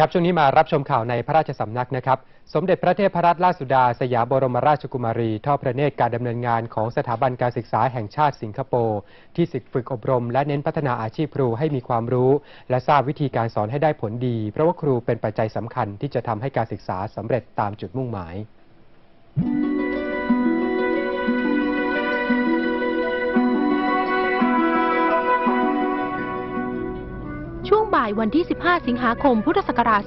ครับช่วงนี้มารับชมข่าวในพระราชสำนักนะครับ สมเด็จพระเทพรัตนราชสุดา สยามบรมราชกุมารีทอดพระเนตรการดำเนินงานของสถาบันการศึกษาแห่งชาติสิงคโปร์ที่ศึกฝึกอบรม และเน้นพัฒนาอาชีพครูให้มีความรู้ และทราบวิธีการสอนให้ได้ผลดี เพราะว่าครูเป็นปัจจัยสำคัญที่จะทำให้การศึกษาสำเร็จตามจุดมุ่งหมายายวันที่ 15 สิงหาคม พุทธศักราช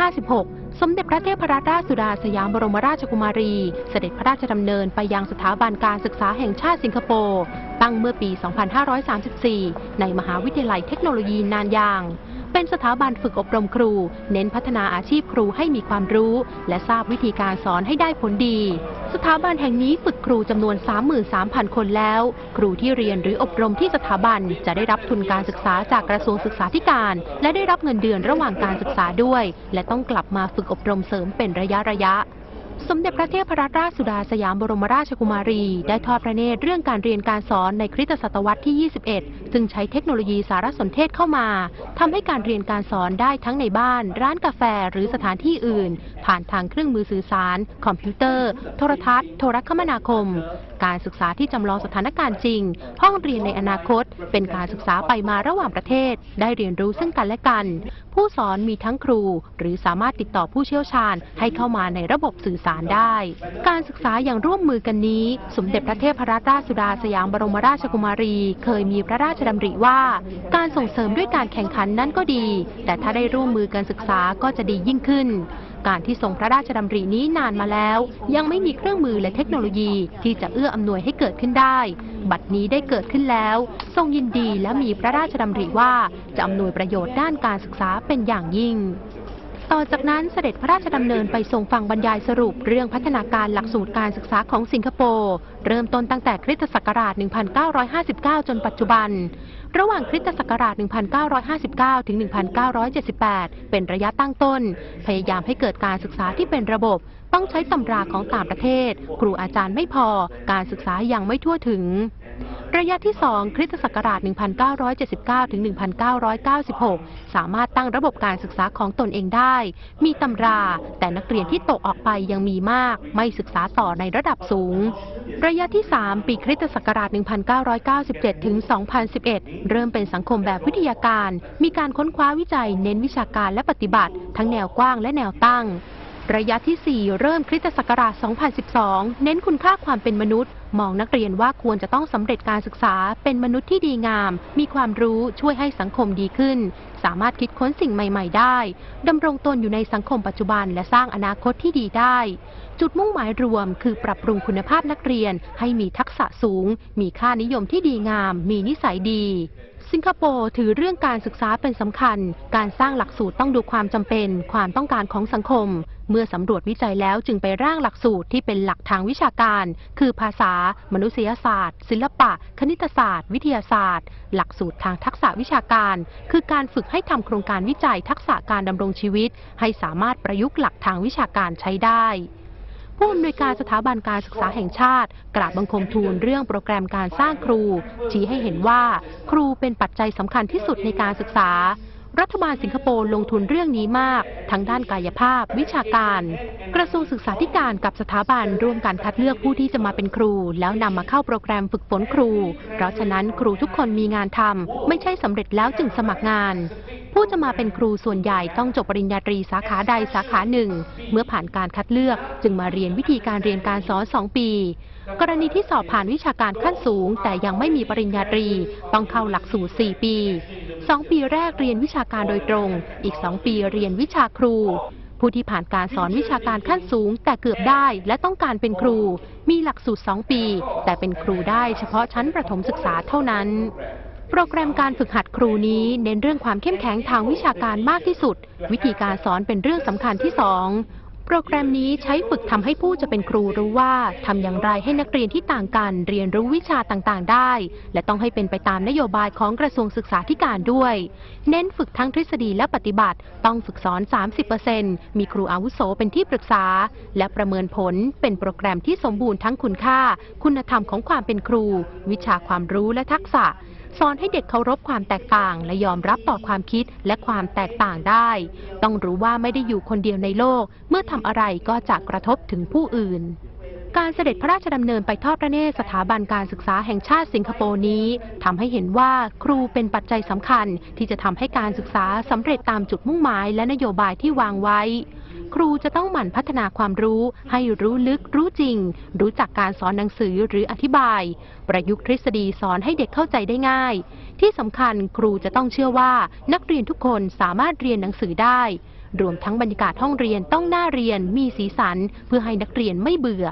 2556 สมเด็จพระเทพรัตนราชสุดาสยามบรมราชกุมารี เสด็จพระราชดำเนินไปยังสถาบันการศึกษาแห่งชาติสิงคโปร์ ตั้งเมื่อปี 2534 ในมหาวิทยาลัยเทคโนโลยีนานยาง เป็นสถาบันฝึกอบรมครู เน้นพัฒนาอาชีพครูให้มีความรู้ และทราบวิธีการสอนให้ได้ผลดี สถาบันแห่งนี้ฝึกครูจำนวน 33,000 คนแล้ว ครูที่เรียนหรืออบรมที่สถาบันจะได้รับทุนการศึกษาจากกระทรวงศึกษาธิการ และได้รับเงินเดือนระหว่างการศึกษาด้วย และต้องกลับมาฝึกอบรมเสริมเป็นระยะระยะ สมเด็จพระเทพรัตนราชสุดาสยามบรมราชกุมารี ได้ทอดพระเนตรเรื่องการเรียนการสอนในคริสตศตวรรษที่ 21 ซึ่งใช้เทคโนโลยีสารสนเทศเข้ามาทำให้การเรียนการสอนได้ทั้งในบ้าน ร้านกาแฟหรือสถานที่อื่น ผ่านทางเครื่องมือสื่อสาร คอมพิวเตอร์ โทรทัศน์ โทรคมนาคม การศึกษาที่จำลองสถานการณ์จริง ห้องเรียนในอนาคต เป็นการศึกษาไปมาระหว่างประเทศ ได้เรียนรู้ซึ่งกันและกัน ผู้สอนมีทั้งครู หรือสามารถติดต่อผู้เชี่ยวชาญ ให้เข้ามาในระบบสื่อสารได้ การศึกษาอย่างร่วมมือกันนี้ สมเด็จพระเทพรัตนราชสุดาสยามบรมราชกุมารี เคยมีพระราชดำริว่า การส่งเสริมด้วยการแข่งขันนั้นก็ดี แต่ถ้าได้ร่วมมือกันศึกษาก็จะดียิ่งขึ้นการที่ทรงพระราชดำรินี้นานมาแล้ว ยังไม่มีเครื่องมือและเทคโนโลยีที่จะเอื้ออำนวยให้เกิดขึ้นได้ บัดนี้ได้เกิดขึ้นแล้ว ทรงยินดีและมีพระราชดำริว่าจะอำนวยประโยชน์ด้านการศึกษาเป็นอย่างยิ่ง ต่อจากนั้นเสด็จพระราชดำเนินไปทรงฟังบรรยายสรุปเรื่องพัฒนาการหลักสูตรการศึกษาของสิงคโปร์ เริ่มต้นตั้งแต่คริสตศักราช 1959 จนปัจจุบัน ระหว่างคริสตศักราช 1959 ถึง 1978 เป็นระยะตั้งต้น พยายามให้เกิดการศึกษาที่เป็นระบบ ต้องใช้ตำราของต่างประเทศ ครูอาจารย์ไม่พอ การศึกษายังไม่ทั่วถึง ระยะที่ 2 คริสตศักราช 1979 ถึง 1996 สามารถตั้งระบบการศึกษาของตนเองได้ มีตำรา แต่นักเรียนที่ตกออกไปยังมีมาก ไม่ศึกษาต่อในระดับสูง ระยะที่ 3 ปีคริสตศักราช 1997 ถึง 2011 เริ่มเป็นสังคมแบบวิทยาการ มีการค้นคว้าวิจัยเน้นวิชาการและปฏิบัติ ทั้งแนวกว้างและแนวตั้ง ระยะที่ 4 เริ่มคริสตศักราช 2012 เน้นคุณค่าความเป็นมนุษย์ มองนักเรียนว่าควรจะต้องสำเร็จการศึกษา เป็นมนุษย์ที่ดีงาม มีความรู้ช่วยให้สังคมดีขึ้น สามารถคิดค้นสิ่งใหม่ ๆ ได้ดำรงตนอยู่ในสังคมปัจจุบัน และสร้างอนาคตที่ดีได้ จุดมุ่งหมายรวม คือปรับปรุงคุณภาพนักเรียน ให้มีทักษะสูง มีค่านิยมที่ดีงาม มีนิสัยดี สิงคโปร์ถือเรื่องการศึกษาเป็นสำคัญ การสร้างหลักสูตรต้องดูความจำเป็น ความต้องการของสังคม เมื่อสำรวจวิจัยแล้วจึงไปร่างหลักสูตรที่เป็นหลักทางวิชาการ คือภาษา มนุษยศาสตร์ ศิลปะ คณิตศาสตร์ วิทยาศาสตร์ หลักสูตรทางทักษะวิชาการ คือการฝึกให้ทำโครงการวิจัยทักษะการดำรงชีวิต ให้สามารถประยุกต์หลักทางวิชาการใช้ได้ ผู้อำนวยการสถาบันการศึกษาแห่งชาติ กราบบังคมทูลเรื่องโปรแกรมการสร้างครู ชี้ให้เห็นว่า ครูเป็นปัจจัยสำคัญที่สุดในการศึกษา รัฐบาลสิงคโปร์ลงทุนเรื่องนี้มาก ทั้งด้านกายภาพ วิชาการ กระทรวงศึกษาธิการกับสถาบันร่วมกันคัดเลือกผู้ที่จะมาเป็นครู แล้วนำมาเข้าโปรแกรมฝึกฝนครู เพราะฉะนั้นครูทุกคนมีงานทำไม่ใช่สำเร็จแล้วจึงสมัครงาน ผู้จะมาเป็นครูส่วนใหญ่ต้องจบปริญญาตรีสาขาใดสาขาหนึ่ง เมื่อผ่านการคัดเลือกจึงมาเรียนวิธีการเรียนการสอน 2 ปี กรณีที่สอบผ่านวิชาการขั้นสูง แต่ยังไม่มีปริญญาตรี ต้องเข้าหลักสูตร 4 ปี 2 ปีแรกเรียนวิชาการโดยตรง อีก 2 ปีเรียนวิชาครู ผู้ที่ผ่านการสอนวิชาการขั้นสูง แต่เกือบได้และต้องการเป็นครู มีหลักสูตร 2 ปี แต่เป็นครูได้เฉพาะชั้นประถมศึกษาเท่านั้น โปรแกรมการฝึกหัดครูนี้เน้นเรื่องความเข้มแข็งทางวิชาการมากที่สุด วิธีการสอนเป็นเรื่องสำคัญที่สองโปรแกรมนี้ใช้ฝึกทำให้ผู้จะเป็นครูรู้ว่าทำอย่างไรให้นักเรียนที่ต่างกัน เรียนรู้วิชาต่างๆ ได้ และต้องให้เป็นไปตามนโยบายของกระทรวงศึกษาธิการด้วย เน้นฝึกทั้งทฤษฎีและปฏิบัติ ต้องฝึกสอน 30%มีครูอาวุโสเป็นที่ปรึกษา และประเมินผลเป็นโปรแกรมที่สมบูรณ์ทั้งคุณค่า คุณธรรมของความเป็นครู วิชาความรู้และทักษะ สอนให้เด็กเคารพความแตกต่าง และยอมรับต่อความคิดและความแตกต่างได้ ต้องรู้ว่าไม่ได้อยู่คนเดียวในโลก เมื่อทำอะไรก็จะกระทบถึงผู้อื่นการเสด็จพระราชดำเนินไปทอดพระเนตรสถาบันการศึกษาแห่งชาติสิงคโปร์นี้ทำให้เห็นว่าครูเป็นปัจจัยสำคัญที่จะทำให้การศึกษาสำเร็จตามจุดมุ่งหมายและนโยบายที่วางไว้ ครูจะต้องหมั่นพัฒนาความรู้ให้รู้ลึกรู้จริง รู้จักการสอนหนังสือหรืออธิบาย ประยุกต์ทฤษฎีสอนให้เด็กเข้าใจได้ง่าย ที่สำคัญครูจะต้องเชื่อว่านักเรียนทุกคนสามารถเรียนหนังสือได้ รวมทั้งบรรยากาศห้องเรียนต้องน่าเรียนมีสีสัน เพื่อให้นักเรียนไม่เบื่อ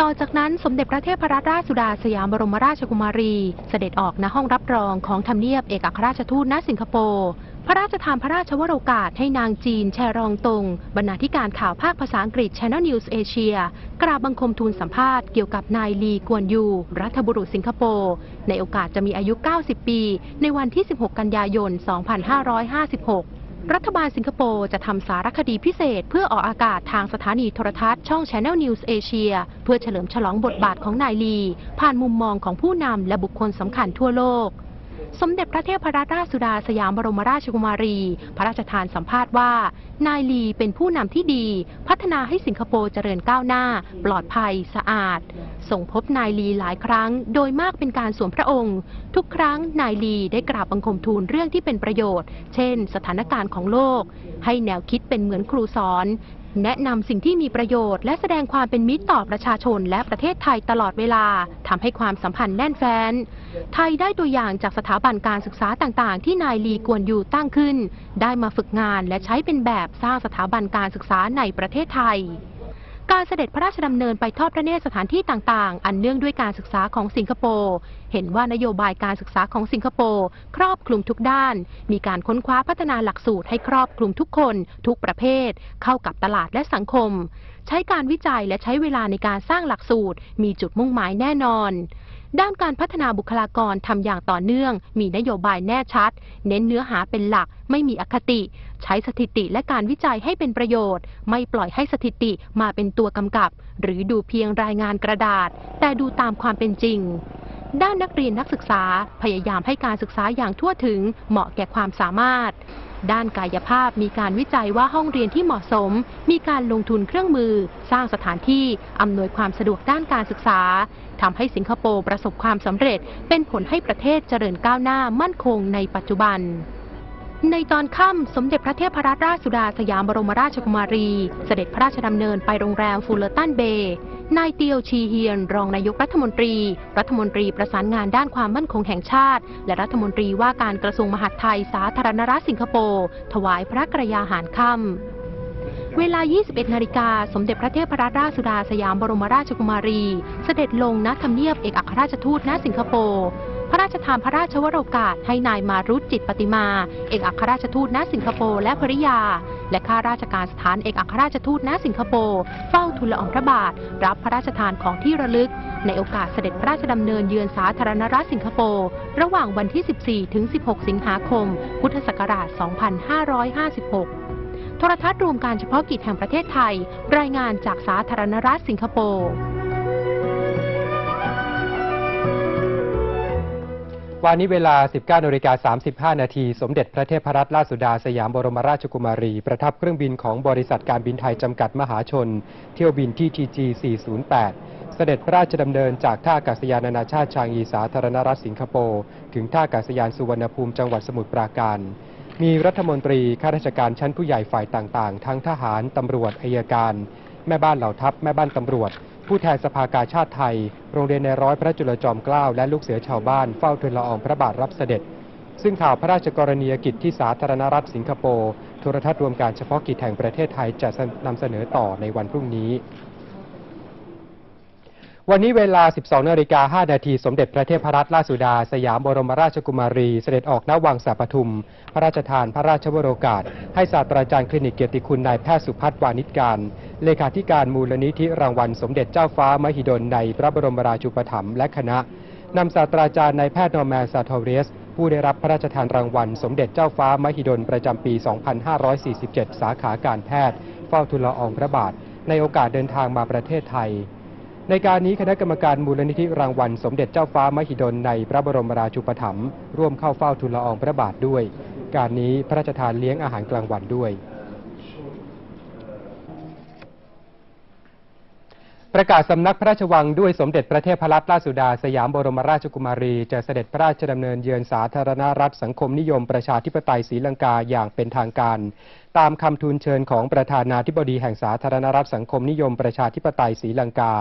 ต่อจากนั้นสมเด็จพระเทพรัตนราชสุดาสยามบรมราชกุมารี เสด็จออกณห้องรับรองของทำเนียบเอกอัครราชทูตณสิงคโปร์ ระราชทานพระราชวโรกาสให้นางจีนแชรองตง บรรณาธิการข่าวภาคภาษาอังกฤษ Channel News Asia กราบบังคมทูลสัมภาษณ์เกี่ยวกับนายลีกวนยู รัฐบุรุษสิงคโปร์ ในโอกาสจะมีอายุ 90 ปี ในวันที่ 16 กันยายน 2556รัฐบาลสิงคโปร์จะทำสารคดีพิเศษ เพื่อออกอากาศทางสถานีโทรทัศน์ช่อง Channel News Asia เพื่อเฉลิมฉลองบทบาทของนายลี ผ่านมุมมองของผู้นำและบุคคลสำคัญทั่วโลก สมเด็จพระเทพรัตนราชสุดาสยามบรมราชกุมารี พระราชทานสัมภาษณ์ว่า นายลีเป็นผู้นำที่ดี พัฒนาให้สิงคโปร์เจริญก้าวหน้า ปลอดภัยสะอาด ส่งพบนายลีหลายครั้ง โดยมากเป็นการสวมพระองค์ ทุกครั้งนายลีได้กราบบังคมทูลเรื่องที่เป็นประโยชน์ เช่น สถานการณ์ของโลก ให้แนวคิดเป็นเหมือนครูสอน แนะนำสิ่งที่มีประโยชน์และแสดงความเป็นมิตรต่อประชาชนและประเทศไทยตลอดเวลาทำให้ความสัมพันธ์แน่นแฟ้น ไทยได้ตัวอย่างจากสถาบันการศึกษาต่างๆ ที่นายลีกวนยูตั้งขึ้น ได้มาฝึกงานและใช้เป็นแบบสร้างสถาบันการศึกษาในประเทศไทย การเสด็จพระราชดำเนินไปทอดพระเนตรสถานที่ต่างๆ อันเนื่องด้วยการศึกษาของสิงคโปร์ เห็นว่านโยบายการศึกษาของสิงคโปร์ครอบคลุมทุกด้าน มีการค้นคว้าพัฒนาหลักสูตรให้ครอบคลุมทุกคน ทุกประเภท เข้ากับตลาดและสังคม ใช้การวิจัยและใช้เวลาในการสร้างหลักสูตร มีจุดมุ่งหมายแน่นอน ด้านการพัฒนาบุคลากรทำอย่างต่อเนื่อง มีนโยบายแน่ชัด เน้นเนื้อหาเป็นหลัก ไม่มีอคติ ใช้สถิติและการวิจัยให้เป็นประโยชน์ ไม่ปล่อยให้สถิติมาเป็นตัวกำกับ หรือดูเพียงรายงานกระดาษ แต่ดูตามความเป็นจริง ด้านนักเรียนนักศึกษาพยายามให้การศึกษาอย่างทั่วถึงเหมาะแก่ความสามารถ ด้านกายภาพมีการวิจัยว่าห้องเรียนที่เหมาะสม มีการลงทุนเครื่องมือ สร้างสถานที่อำนวยความสะดวกด้านการศึกษาทำให้สิงคโปร์ประสบความสำเร็จ เป็นผลให้ประเทศเจริญก้าวหน้ามั่นคงในปัจจุบันในตอนค่ำ สมเด็จพระเทพรัตนราชสุดาสยามบรมราชกุมารี เสด็จพระราชดำเนินไปโรงแรมฟูลเลอร์ตันเบย์ นายเตียวชีเฮียน รองนายกรัฐมนตรี รัฐมนตรีประสานงานด้านความมั่นคงแห่งชาติ และรัฐมนตรีว่าการกระทรวงมหาดไทยสาธารณรัฐสิงคโปร์ถวายพระกรยาหารค่ำเวลา 21 นาฬิกา สมเด็จพระเทพรัตนราชสุดาสยามบรมราชกุมารี เสด็จลงณทำเนียบเอกอัครราชทูตณสิงคโปร์ พระราชทานพระราชวโรกาสให้นายมารุตจิตปฏิมา เอกอัครราชทูตณสิงคโปร์และภริยา และข้าราชการสถานเอกอัครราชทูตณสิงคโปร์เฝ้าทูลละอองพระบาท รับพระราชทานของที่ระลึก ในโอกาสเสด็จพระราชดำเนินเยือนสาธารณรัฐสิงคโปร์ระหว่างวันที่ 14 ถึง 16 สิงหาคม พุทธศักราช 2556 โทรทัศน์รวมการเฉพาะกิจแห่งประเทศไทย รายงานจากสาธารณรัฐสิงคโปร์ วันนี้เวลา 19นาฬิกา35 นาที สมเด็จพระเทพรัตนราชสุดาสยามบรมราชกุมารี ประทับเครื่องบินของบริษัทการบินไทยจำกัดมหาชน เที่ยวบินที่ TG 408 เสด็จพระราชดำเนินจากท่าอากาศยานนานาชาติชางอีสาธารณรัฐสิงคโปร์ ถึงท่าอากาศยานสุวรรณภูมิจังหวัดสมุทรปราการ มีรัฐมนตรี ข้าราชการชั้นผู้ใหญ่ฝ่ายต่างๆ ทั้งทหาร ตำรวจ อายการ แม่บ้านเหล่าทัพ แม่บ้านตำรวจ ผู้แทนสภากาชาติไทย โรงเรียนในร้อยพระจุลจอมเกล้าและลูกเสือชาวบ้านเฝ้าทูลละอองพระบาทรับเสด็จ ซึ่งข่าวพระราชกรณียกิจที่สาธารณรัฐสิงคโปร์โทรทัศน์รวมการเฉพาะกิจแห่งประเทศไทยจะนำเสนอต่อในวันพรุ่งนี้ วันนี้เวลา 12นาฬิกา5นาทีสมเด็จพระเทพรัตนราชสุดา สยามบรมราชกุมารี เสด็จออกณวังสาปทุม พระราชทานพระราชวโรกาส ให้ศาสตราจารย์คลินิกเกียรติคุณนายแพทย์สุพัฒน์วานิชการ เลขาธิการมูลนิธิรางวัลสมเด็จเจ้าฟ้ามหิดลในพระบรมราชูปถัมภ์และคณะนำศาสตราจารย์นายแพทย์นอร์แมนซาทอเรส ผู้ได้รับพระราชทานรางวัล สมเด็จเจ้าฟ้ามหิดลประจำปี 2547 สาขาการแพทย์ เฝ้าทูลละอองพระบาท ในโอกาสเดินทางมาประเทศไทย ในการนี้คณะกรรมการมูลนิธิรางวัล สมเด็จเจ้าฟ้ามหิดลในพระบรมราชูปถัมภ์ร่วมเข้าเฝ้าทูลละอองพระบาทด้วย การนี้พระราชทานเลี้ยงอาหารกลางวันด้วย ประกาศสำนักพระราชวังด้วยสมเด็จพระเทพรัตนราชสุดาสยามบรมราชกุมารี จะเสด็จพระราชดำเนินเยือนสาธารณรัฐสังคมนิยมประชาธิปไตยศรีลังกาอย่างเป็นทางการตามคำทูลเชิญของประธานาธิบดีแห่งสาธารณรัฐสังคมนิยมประชาธิปไตยศรีลังกา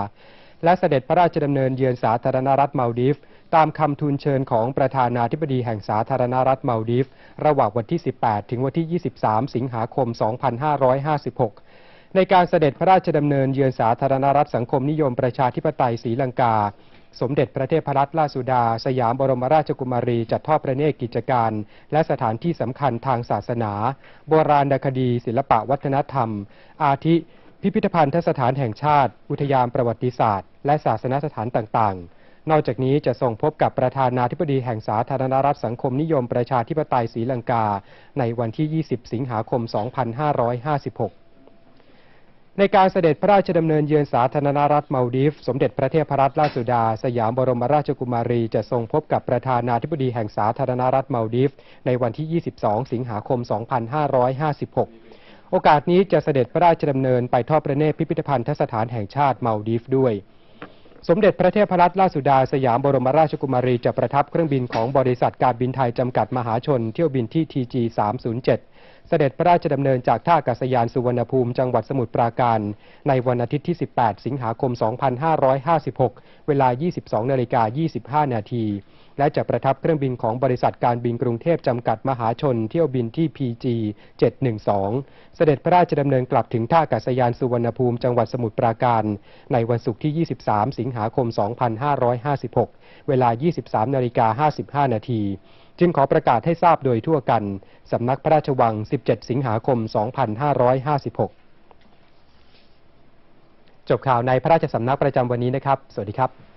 และเสด็จพระราชดำเนินเยือนสาธารณรัฐมาลดีฟ ตามคำทูลเชิญของประธานาธิบดีแห่งสาธารณรัฐมาลดีฟ ระหว่างวันที่ 18 ถึงวันที่ 23 สิงหาคม 2556 ในการเสด็จพระราชดำเนินเยือนสาธารณรัฐสังคมนิยมประชาธิปไตยศรีลังกา สมเด็จพระเทพรัตนราชสุดา สยามบรมราชกุมารี จัดทอดพระเนตรกิจการ และสถานที่สำคัญทางศาสนา โบราณคดี ศิลปะวัฒนธรรม อาทิ พิพิธภัณฑสถานแห่งชาติ อุทยานประวัติศาสตร์ และศาสนสถานต่างๆ นอกจากนี้จะทรงพบกับประธานาธิบดีแห่งสาธารณรัฐสังคมนิยมประชาธิปไตยศรีลังกา ในวันที่ 20 สิงหาคม 2556ในการเสด็จพระราชดำเนินเยือนสาธารณรัฐมาลดีฟ สมเด็จพระเทพรัตนราชสุดา สยามบรมราชกุมารีจะทรงพบกับประธานาธิบดีแห่งสาธารณรัฐมาลดีฟ ในวันที่ 22 สิงหาคม 2556 โอกาสนี้จะเสด็จพระราชดำเนินไปทอดพระเนตรพิพิธภัณฑสถานแห่งชาติมาดีฟด้วย สมเด็จพระเทพรัตนราชสุดาสยามบรมราชกุมารีจะประทับเครื่องบินของบริษัทการบินไทยจำกัดมหาชนเที่ยวบินที่ TG 307 เสด็จพระราชดำเนินจากท่าอากาศยานสุวรรณภูมิจังหวัดสมุทรปราการ ในวันอาทิตย์ที่ 18 สิงหาคม 2556 เวลา 22นาฬิกา25 นาที และจะประทับเครื่องบินของบริษัทการบินกรุงเทพจำกัดมหาชนเที่ยวบินที่ PG 712 เสด็จพระราชดำเนินกลับถึงท่าอากาศยานสุวรรณภูมิจังหวัดสมุทรปราการ ในวันศุกร์ที่ 23 สิงหาคม 2556 เวลา 23นาฬิกา55 นาที จึงขอประกาศให้ทราบโดยทั่วกัน สำนักพระราชวัง 17 สิงหาคม 2556 จบข่าวในพระราชสำนักประจำวันนี้นะครับ สวัสดีครับ